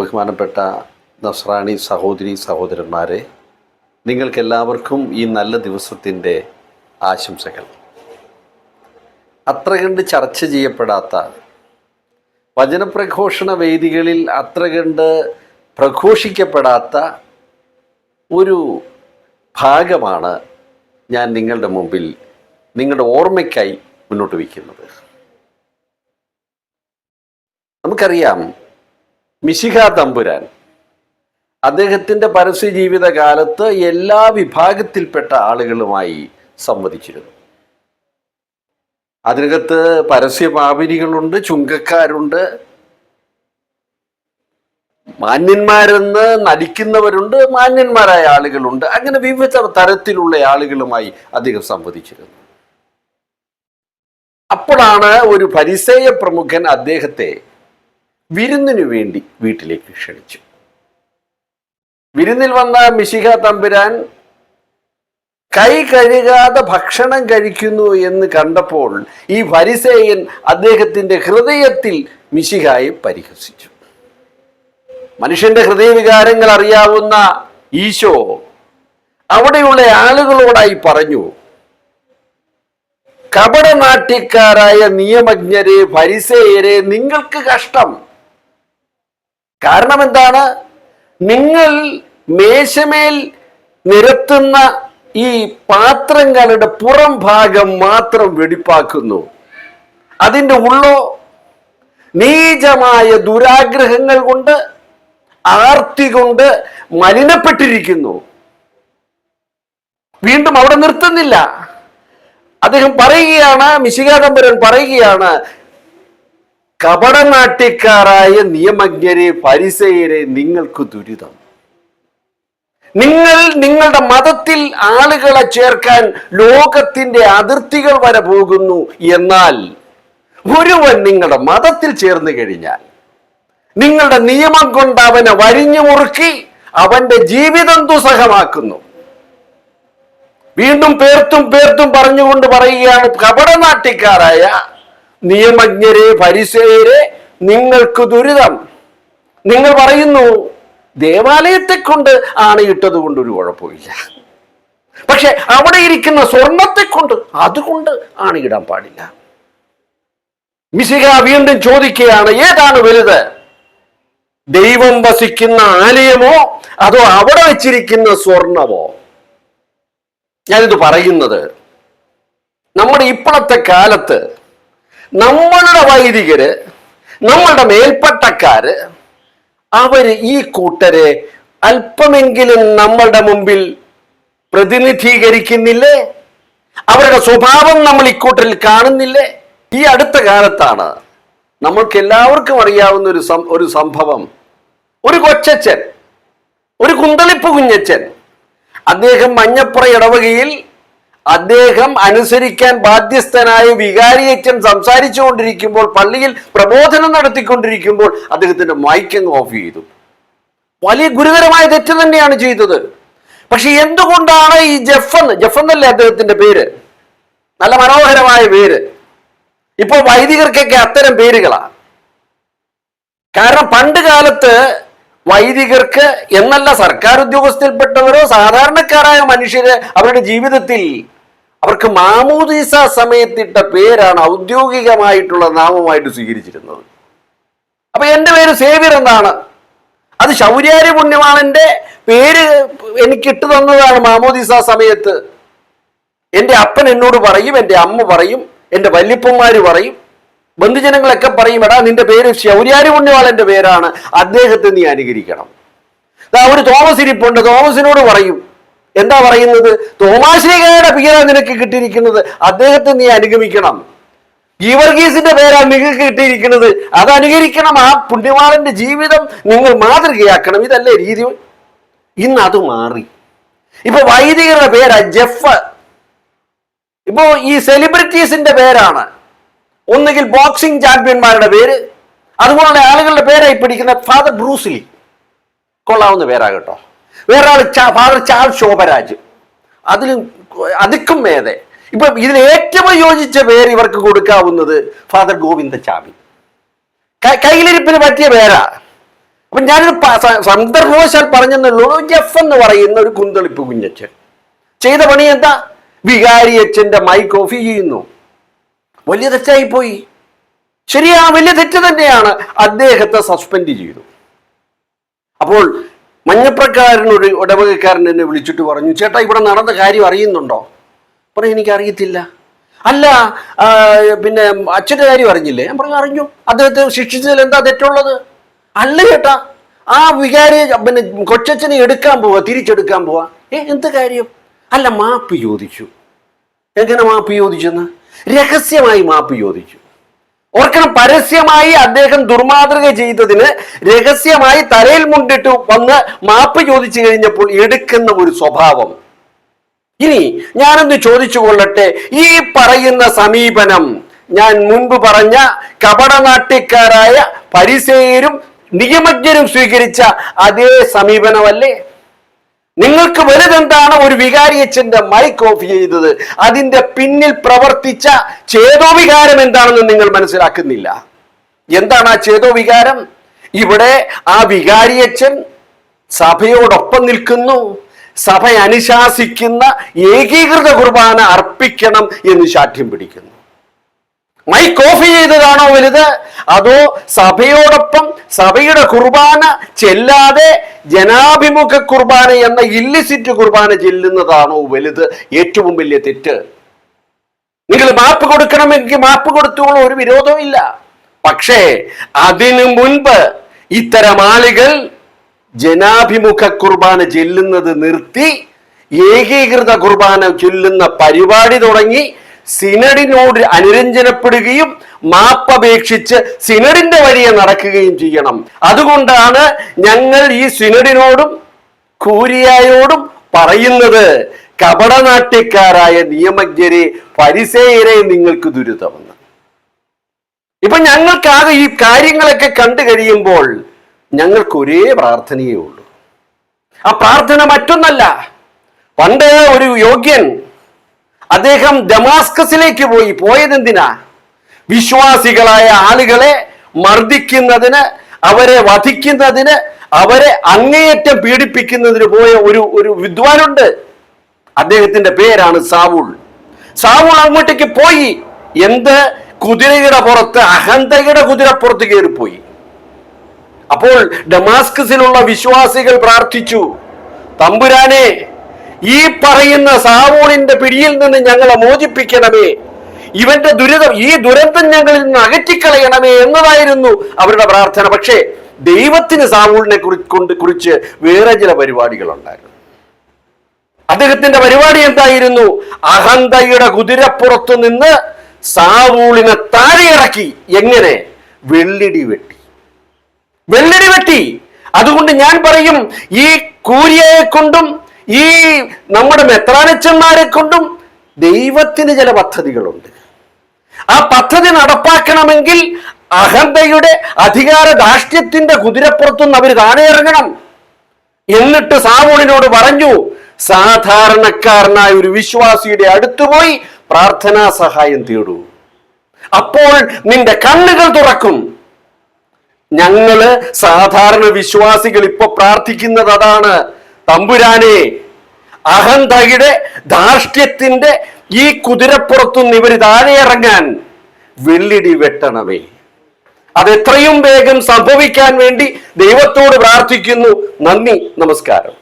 ബഹുമാനപ്പെട്ട നസ്രാണി സഹോദരി സഹോദരന്മാരെ നിങ്ങൾക്കെല്ലാവർക്കും ഈ നല്ല ദിവസത്തിന്റെ ആശംസകൾ. അത്ര കണ്ട് ചർച്ച ചെയ്യപ്പെടാത്ത വചനപ്രഘോഷണ വേദികളിൽ അത്ര കണ്ട് പ്രഘോഷിക്കപ്പെടാത്ത ഒരു ഭാഗമാണ് ഞാൻ നിങ്ങളുടെ മുമ്പിൽ നിങ്ങളുടെ ഓർമ്മയ്ക്കായി മുന്നോട്ട് വയ്ക്കുന്നത്. നമുക്കറിയാം മിശിഹ തമ്പുരാൻ. അദ്ദേഹത്തിന്റെ പരസ്യ ജീവിത കാലത്ത് എല്ലാ വിഭാഗത്തിൽപ്പെട്ട ആളുകളുമായി സംവദിച്ചിരുന്നു. അതിനകത്ത് പരസ്യപാപിനികളുണ്ട് ചുങ്കക്കാരുണ്ട് മാന്യന്മാരെന്ന് നടിക്കുന്നവരുണ്ട് മാന്യന്മാരായ ആളുകളുണ്ട്. അങ്ങനെ വിവിധ തരത്തിലുള്ള ആളുകളുമായി അദ്ദേഹം സംവദിച്ചിരുന്നു. അപ്പോഴാണ് ഒരു പരിസേയ പ്രമുഖൻ അദ്ദേഹത്തെ വിരുന്നിനു വേണ്ടി വീട്ടിലേക്ക് ക്ഷണിച്ചു. വിരുന്നിൽ വന്ന മിശിഹ തമ്പുരാൻ കൈ കഴുകാതെ ഭക്ഷണം കഴിക്കുന്നു എന്ന് കണ്ടപ്പോൾ ഈ വരിസേയൻ അദ്ദേഹത്തിന്റെ ഹൃദയത്തിൽ മിശിഹായെ പരിഹസിച്ചു. മനുഷ്യന്റെ ഹൃദയവികാരങ്ങൾ അറിയാവുന്ന ഈശോ അവിടെയുള്ള ആളുകളോടായി പറഞ്ഞു കപടനാട്യക്കാരായ നിയമജ്ഞരെ പരിസേയരെ നിങ്ങൾക്ക് കഷ്ടം. കാരണം എന്താണ് നിങ്ങൾ മേശമേൽ നിരത്തുന്ന ഈ പാത്രങ്ങളുടെ പുറം ഭാഗം മാത്രം വെടിപ്പാക്കുന്നു. അതിന്റെ ഉള്ളോ? നീചമായ ദുരാഗ്രഹങ്ങൾ കൊണ്ട് ആർത്തി കൊണ്ട് മലിനപ്പെട്ടിരിക്കുന്നു. വീണ്ടും അവിടെ നിർത്തുന്നില്ല. അദ്ദേഹം പറയുകയാണ് മിശികാദംബരൻ പറയുകയാണ് കപടനാട്യക്കാരായ നിയമജ്ഞരെ പരിസയരെ നിങ്ങൾക്ക് ദുരിതം. നിങ്ങൾ നിങ്ങളുടെ മതത്തിൽ ആളുകളെ ചേർക്കാൻ ലോകത്തിന്റെ അതിർത്തികൾ വരെ പോകുന്നു എന്നാൽ ഒരുവൻ നിങ്ങളുടെ മതത്തിൽ ചേർന്ന് കഴിഞ്ഞാൽ നിങ്ങളുടെ നിയമം കൊണ്ട് അവനെ വരിഞ്ഞു മുറുക്കി അവന്റെ ജീവിതം ദുസ്സഹമാക്കുന്നു. വീണ്ടും പേർത്തും പേർത്തും പറഞ്ഞുകൊണ്ട് പറയുകയാണ് കപടനാട്യക്കാരായ നിയമജ്ഞരെ പരിസയരെ നിങ്ങൾക്ക് ദുരിതം. നിങ്ങൾ പറയുന്നു ദേവാലയത്തെ കൊണ്ട് ആണയിട്ടത് കൊണ്ട് ഒരു കുഴപ്പമില്ല. പക്ഷെ അവിടെ ഇരിക്കുന്ന സ്വർണത്തെ കൊണ്ട് അതുകൊണ്ട് ആണയിടാൻ പാടില്ല. മിസിക വീണ്ടും ചോദിക്കുകയാണ് ഏതാണ് വലുത്? ദൈവം വസിക്കുന്ന ആലയമോ അതോ അവിടെ വെച്ചിരിക്കുന്ന സ്വർണമോ? ഞാനിത് പറയുന്നത് നമ്മുടെ ഇപ്പോഴത്തെ കാലത്ത് നമ്മളുടെ വൈദികര് നമ്മളുടെ മേൽപ്പട്ടക്കാര് അവർ ഈ കൂട്ടരെ അല്പമെങ്കിലും നമ്മളുടെ മുമ്പിൽ പ്രതിനിധീകരിക്കുന്നില്ലേ? അവരുടെ സ്വഭാവം നമ്മൾ ഇക്കൂട്ടരിൽ കാണുന്നില്ലേ? ഈ അടുത്ത കാലത്താണ് നമ്മൾക്ക് എല്ലാവർക്കും അറിയാവുന്ന ഒരു ഒരു സംഭവം. ഒരു കൊച്ചച്ഛൻ ഒരു കുന്തളിപ്പ് കുഞ്ഞച്ചൻ അദ്ദേഹം മഞ്ഞപ്പുറ ഇടവകയിൽ അദ്ദേഹം അനുസരിക്കാൻ ബാധ്യസ്ഥനായ വികാരിയച്ഛൻ സംസാരിച്ചു കൊണ്ടിരിക്കുമ്പോൾ പള്ളിയിൽ പ്രബോധനം നടത്തിക്കൊണ്ടിരിക്കുമ്പോൾ അദ്ദേഹത്തിന്റെ മൈക്കങ് ഓഫ് ചെയ്തു. വലിയ ഗുരുതരമായ തെറ്റ് തന്നെയാണ് ചെയ്തത്. പക്ഷെ എന്തുകൊണ്ടാണ് ഈ ജഫൻ ജഫൻ എന്നല്ലേ അദ്ദേഹത്തിന്റെ പേര്? നല്ല മനോഹരമായ പേര്. ഇപ്പോൾ വൈദികർക്കൊക്കെ അത്തരം പേരുകളാണ് കാരണം പണ്ട് കാലത്ത് വൈദികർക്ക് എന്നല്ല സർക്കാർ ഉദ്യോഗസ്ഥയിൽപ്പെട്ടവരോ സാധാരണക്കാരായ മനുഷ്യര് അവരുടെ ജീവിതത്തിൽ അവർക്ക് മാമൂദീസ സമയത്തിട്ട പേരാണ് ഔദ്യോഗികമായിട്ടുള്ള നാമമായിട്ട് സ്വീകരിച്ചിരുന്നത്. അപ്പൊ എന്റെ പേര് സേവ്യർ എന്നാണ്. അത് ശൗര്യാരി പുണ്യമാളന്റെ പേര് എനിക്ക് ഇട്ടു തന്നതാണ് മാമോദീസ സമയത്ത്. എന്റെ അപ്പൻ എന്നോട് പറയും എന്റെ അമ്മ പറയും എന്റെ വല്യപ്പന്മാര് പറയും ബന്ധുജനങ്ങളൊക്കെ പറയും എടാ നിന്റെ പേര് ശൗര്യാരി പുണ്യവാളന്റെ പേരാണ്. അദ്ദേഹത്തെ നീ അനുകരിക്കണം. ഒരു തോമസ് ഇരിപ്പുണ്ട്. തോമസിനോട് പറയും എന്താ പറയുന്നത്? തോമാശ്രീകയുടെ പേരാണ് നിനക്ക് കിട്ടിയിരിക്കുന്നത്. അദ്ദേഹത്തെ നീ അനുഗമിക്കണം. ഗീവർഗീസിന്റെ പേരാണ് നിങ്ങൾക്ക് കിട്ടിയിരിക്കുന്നത്. അത് അനുകരിക്കണം. ആ പുണ്യവാളന്റെ ജീവിതം നിങ്ങൾ മാതൃകയാക്കണം. ഇതല്ലേ രീതി. ഇന്ന് അത് മാറി. ഇപ്പൊ വൈദികരുടെ പേരാ ജെഫ് ഇപ്പോ ഈ സെലിബ്രിറ്റീസിന്റെ പേരാണ്. ഒന്നുകിൽ ബോക്സിംഗ് ചാമ്പ്യന്മാരുടെ പേര് അതുപോലുള്ള ആളുകളുടെ പേരായി പിടിക്കുന്ന ഫാദർ ബ്രൂസ്ലി കൊള്ളാവുന്ന പേരാകട്ടോ. വേറെ ആൾ ഫാദർ ചാൾ ശോഭരാജ്. അതിലും അതിക്കും മേതെ. ഇപ്പൊ ഇതിൽ ഏറ്റവും യോജിച്ച പേര് ഇവർക്ക് കൊടുക്കാവുന്നത് ഫാദർ ഗോവിന്ദ ചാമി കയ്യിലിരിപ്പിന് പറ്റിയ പേരാ. അപ്പൊ ഞാനൊരു സന്ദർഭവശാൽ പറഞ്ഞെന്നുള്ളൂ. ജെഫ് എന്ന് പറയുന്ന ഒരു കുന്തളിപ്പ് കുഞ്ഞച്ചൻ. ചെയ്ത പണി എന്താ? വികാരി അച്ഛന്റെ മൈക്ക് ഓഫ് ചെയ്യുന്നു. വലിയ തെറ്റായി പോയി. ശരിയാ വലിയ തെറ്റ് തന്നെയാണ് അദ്ദേഹത്തെ സസ്പെൻഡ് ചെയ്തു. അപ്പോൾ മഞ്ഞപ്രക്കാരനൊരു ഇടവകക്കാരൻ എന്നെ വിളിച്ചിട്ട് പറഞ്ഞു ചേട്ടാ ഇവിടെ നടന്ന കാര്യം അറിയുന്നുണ്ടോ? പറഞ്ഞു എനിക്കറിയത്തില്ല. അല്ല പിന്നെ അച്ഛന്റെ കാര്യം അറിഞ്ഞില്ലേ? ഞാൻ പറഞ്ഞു അറിഞ്ഞു. അദ്ദേഹത്തെ ശിക്ഷിച്ചതിൽ എന്താ തെറ്റുള്ളത്? അല്ല ചേട്ടാ ആ വികാരി പിന്നെ കൊച്ചച്ഛനെ എടുക്കാൻ പോവാ തിരിച്ചെടുക്കാൻ പോവാ. ഏ എന്ത് കാര്യം? അല്ല മാപ്പ് ചോദിച്ചു. എങ്ങനെ മാപ്പ് ചോദിച്ചെന്ന്? രഹസ്യമായി മാപ്പ് ചോദിച്ചു. ഓർക്കണം പരസ്യമായി അദ്ദേഹം ദുർമാതൃക ചെയ്തതിന് രഹസ്യമായി തലയിൽ മുണ്ടിട്ട് വന്ന് മാപ്പ് ചോദിച്ചു കഴിഞ്ഞപ്പോൾ എടുക്കുന്ന ഒരു സ്വഭാവം. ഇനി ഞാനൊന്ന് ചോദിച്ചു കൊള്ളട്ടെ ഈ പറയുന്ന സമീപനം ഞാൻ മുൻപ് പറഞ്ഞ കപടനാട്യക്കാരായ പരിസേരും നിയമജ്ഞരും സ്വീകരിച്ച അതേ സമീപനമല്ലേ? നിങ്ങൾക്ക് വലുതെന്താണ് ഒരു വികാരിയച്ഛന്റെ മൈക്ക് ഓഫ് ചെയ്തത്? അതിന്റെ പിന്നിൽ പ്രവർത്തിച്ച ചേതോവികാരം എന്താണെന്ന് നിങ്ങൾ മനസ്സിലാക്കുന്നില്ല. എന്താണ് ആ ചേതോവികാരം? ഇവിടെ ആ വികാരിയച്ഛൻ സഭയോടൊപ്പം നിൽക്കുന്നു. സഭ അനുശാസിക്കുന്ന ഏകീകൃത കുർബാന അർപ്പിക്കണം എന്ന് ശാഠ്യം പിടിക്കുന്നു. മൈക്ക് കോഫി ചെയ്തതാണോ വലുത്? അതോ സഭയോടൊപ്പം സഭയുടെ കുർബാന ചെല്ലാതെ ജനാഭിമുഖ കുർബാന എന്ന ഇല്ലിസിറ്റ് കുർബാന ചെല്ലുന്നതാണോ വലുത്? ഏറ്റവും വലിയ തെറ്റ്. നിങ്ങൾ മാപ്പ് കൊടുക്കണമെങ്കിൽ മാപ്പ് കൊടുത്തോളൂ ഒരു വിരോധവും ഇല്ല. പക്ഷേ അതിനു മുൻപ് ഇത്തരം ആളുകൾ ജനാഭിമുഖ കുർബാന ചെല്ലുന്നത് നിർത്തി ഏകീകൃത കുർബാന ചൊല്ലുന്ന പരിപാടി തുടങ്ങി സിനഡിനോട് അനുരഞ്ജനപ്പെടുകയും മാപ്പപേക്ഷിച്ച് സിനഡിന്റെ വഴിയെ നടക്കുകയും ചെയ്യണം. അതുകൊണ്ടാണ് ഞങ്ങൾ ഈ സിനഡിനോടും കൂരിയായോടും പറയുന്നത്. കപടനാട്യക്കാരായ നിയമജ്ഞരെ പരിസേയരെ നിങ്ങൾക്ക് ദുരിതമെന്ന് ഇപ്പൊ ഞങ്ങൾക്കാകെ ഈ കാര്യങ്ങളൊക്കെ കണ്ടു കഴിയുമ്പോൾ ഞങ്ങൾക്ക് ഒരേ പ്രാർത്ഥനയേ ഉള്ളൂ. ആ പ്രാർത്ഥന മറ്റൊന്നല്ല. പണ്ട് ഒരു യോഗ്യൻ അദ്ദേഹം ഡമാസ്കസിലേക്ക് പോയി. പോയതെന്തിനാ? വിശ്വാസികളായ ആളുകളെ മർദ്ദിക്കുന്നതിന് അവരെ വധിക്കുന്നതിന് അവരെ അങ്ങേയറ്റം പീഡിപ്പിക്കുന്നതിന് പോയ ഒരു ഒരു വിദ്വാനുണ്ട്. അദ്ദേഹത്തിന്റെ പേരാണ് സാവൂൾ. സാവൂൾ അങ്ങോട്ടേക്ക് പോയി. എന്ത്? കുതിരയുടെ പുറത്ത് അഹന്തയുടെ കുതിരപ്പുറത്ത് കയറിപ്പോയി. അപ്പോൾ ഡമാസ്കസിലുള്ള വിശ്വാസികൾ പ്രാർത്ഥിച്ചു തമ്പുരാനെ ഈ പറയുന്ന സാവൂണിന്റെ പിടിയിൽ നിന്ന് ഞങ്ങളെ മോചിപ്പിക്കണമേ. ഇവന്റെ ദുരിതം ഈ ദുരന്തം ഞങ്ങളിൽ നിന്ന് അകറ്റിക്കളയണമേ എന്നതായിരുന്നു അവരുടെ പ്രാർത്ഥന. പക്ഷേ ദൈവത്തിന് സാവൂളിനെ കൊണ്ട് കുറിച്ച് വേറെ ചില പരിപാടികളുണ്ടായിരുന്നു. അദ്ദേഹത്തിന്റെ പരിപാടി എന്തായിരുന്നു? അഹന്തയുടെ കുതിരപ്പുറത്തു നിന്ന് സാവൂളിനെ താഴെയിറക്കി. എങ്ങനെ? വെള്ളിടി വെട്ടി. വെള്ളിടി വെട്ടി. അതുകൊണ്ട് ഞാൻ പറയും ഈ കൂരിയയെ കൊണ്ടും ഈ നമ്മുടെ മെത്രാനച്ചന്മാരെ കൊണ്ടും ദൈവത്തിന് ചില പദ്ധതികളുണ്ട്. ആ പദ്ധതി നടപ്പാക്കണമെങ്കിൽ അഹന്തയുടെ അധികാര ദാഷ്ട്യത്തിന്റെ കുതിരപ്പുറത്തുനിന്ന് അവർ താഴെ ഇറങ്ങണം എന്നിട്ട് സാവൂളിനോട് പറഞ്ഞു സാധാരണക്കാരനായ ഒരു വിശ്വാസിയുടെ അടുത്തുപോയി പ്രാർത്ഥനാ സഹായം തേടൂ. അപ്പോൾ നിന്റെ കണ്ണുകൾ തുറക്കും. ഞങ്ങൾ സാധാരണ വിശ്വാസികൾ ഇപ്പൊ പ്രാർത്ഥിക്കുന്നത് അതാണ്. തമ്പുരാനെ അഹന്തയുടെ ധാർഷ്ട്യത്തിന്റെ ഈ കുതിരപ്പുറത്തുനിന്ന് ഇവർ താഴെ ഇറങ്ങാൻ വെള്ളിടി വെട്ടണമേ. അതെത്രയും വേഗം സംഭവിക്കാൻ വേണ്ടി ദൈവത്തോട് പ്രാർത്ഥിക്കുന്നു. നന്ദി നമസ്കാരം.